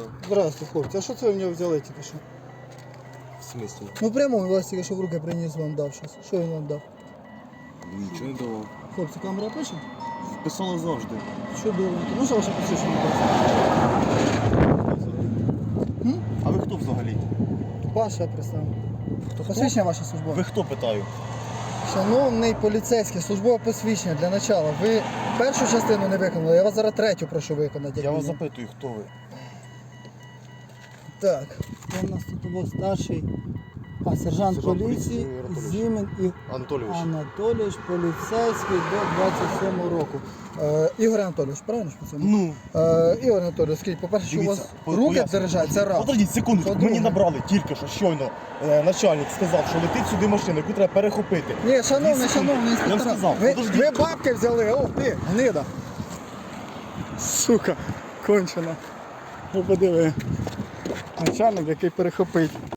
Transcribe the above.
Да. Здравствуйте, хлопці. А що це ви в нього взяли тільки що? В смислі? Ну прямо він вас тільки що в руки приніс вам дав щось. Що він вам дав? Нічого не давав. Хлопці, камера пише? Писала завжди. Чудово. Можна ваше посвідчення? будь ласка? М? А ви хто взагалі? Ваше представ. Посвідчення ваше службове. Ви хто питаю? Шановний поліцейський, службове посвідчення для начала. Ви першу частину не виконали, я вас зараз третю прошу виконати. Я вас мінімум. запитую, хто ви? Так, це у нас тут був старший а, сержант, Сержант поліції Зімін і Анатолійович. Анатолійович, поліцейський до 27 року. Е, Ігор Анатолійович, правильно ж по цьому? Ну, Е, Ігор Анатолійович, скажіть, по-перше, що у вас по- руки держать, це раз. подождіть секунду, По-друге. мені набрали тільки що щойно е, начальник сказав, що летить сюди машина, яку треба перехопити. Ні, шановний, Дві секунди. шановний Я вам інспектор, сказав, ви, подождіть. ви бабки взяли, о, ти, гнида. Сука, кончена. Ну подиви. Начальник, який перехопить.